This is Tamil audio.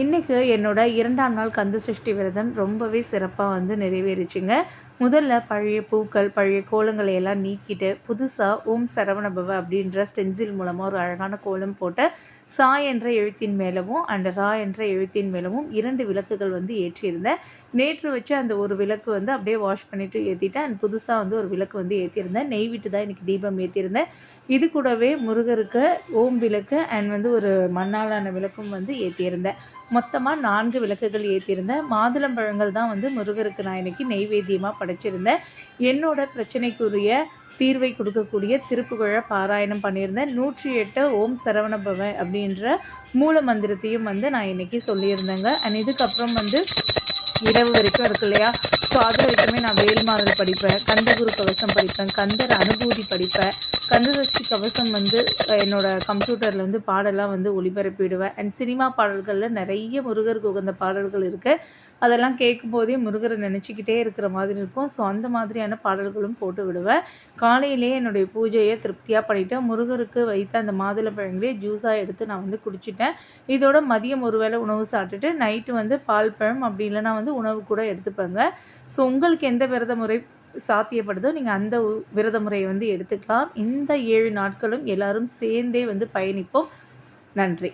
இன்றைக்கு என்னோடய இரண்டாம் நாள் கந்த சஷ்டி விரதம் ரொம்பவே சிறப்பாக வந்து நிறைவேறிச்சுங்க. முதல்ல பழைய பூக்கள் பழைய கோலங்களை எல்லாம் நீக்கிட்டு புதுசாக ஓம் சரவணபவ அப்படின்ற ஸ்டென்சில் மூலமாக ஒரு அழகான கோலம் போட்ட சா என்ற எழுத்தின் மேலவும் அண்ட் ரா என்ற எழுத்தின் மேலவும் இரண்டு விளக்குகள் வந்து ஏற்றியிருந்தேன். நேற்று வச்சு அந்த ஒரு விளக்கு வந்து அப்படியே வாஷ் பண்ணிவிட்டு ஏற்றிட்டேன் அண்ட் புதுசாக வந்து ஒரு விளக்கு வந்து ஏற்றியிருந்தேன் நெய் விட்டு தான் இன்றைக்கி தீபம் ஏற்றியிருந்தேன் இது கூடவே முருகருக்கு ஓம் விளக்கு அண்ட் வந்து ஒரு மண்ணாலான விளக்கும் வந்து ஏற்றியிருந்தேன் மொத்தமாக நான்கு விளக்குகள் ஏற்றிருந்தேன் மாதுளம்பழங்கள் தான் வந்து முருகருக்கு நான் இன்றைக்கி நெய்வேத்தியமாக படைச்சிருந்தேன். என்னோட பிரச்சனைக்குரிய தீர்வை கொடுக்கக்கூடிய திருப்புகழ பாராயணம் பண்ணியிருந்தேன். நூற்றி எட்டு ஓம் சரவணபவ அப்படின்ற மூல மந்திரத்தையும் வந்து நான் இன்றைக்கி சொல்லியிருந்தேங்க. அண்ட் இதுக்கப்புறம் வந்து இரவு வரைக்கும் இருக்கு இல்லையா? ஸோ அது வரைக்குமே நான் வேல்மாறல் படிப்பேன் கந்தகுரு கவசம் படிப்பேன் கந்தர் அனுபூதி படிப்பேன். கந்தசஷ்டி கவசம் வந்து என்னோட கம்ப்யூட்டரில் வந்து பாடலாம் வந்து ஒளிபரப்பிடுவேன். அண்ட் சினிமா பாடல்களில் நிறைய முருகருக்கு உகந்த பாடல்கள் இருக்குது அதெல்லாம் கேட்கும்போதே முருகரை நினச்சிக்கிட்டே இருக்கிற மாதிரி இருக்கும். ஸோ அந்த மாதிரியான பாடல்களும் போட்டு விடுவேன். காலையிலேயே என்னுடைய பூஜையை திருப்தியாக பண்ணிவிட்டேன் முருகருக்கு வைத்த அந்த மாதுளை பழங்களே ஜூஸாக எடுத்து நான் வந்து குடிச்சிட்டேன். இதோட மதியம் ஒரு வேளை உணவு சாப்பிட்டுட்டு நைட்டு வந்து பால் பழம் அப்படி இல்லைனா வந்து உணவு கூட எடுத்துப்பேங்க. ஸோ உங்களுக்கு எந்த விரத முறை சாத்தியப்படுதோ நீங்கள் அந்த விரத முறையை வந்து எடுத்துக்கலாம். இந்த ஏழு நாட்களும் எல்லாரும் சேர்ந்தே வந்து பயணிப்போம். நன்றி.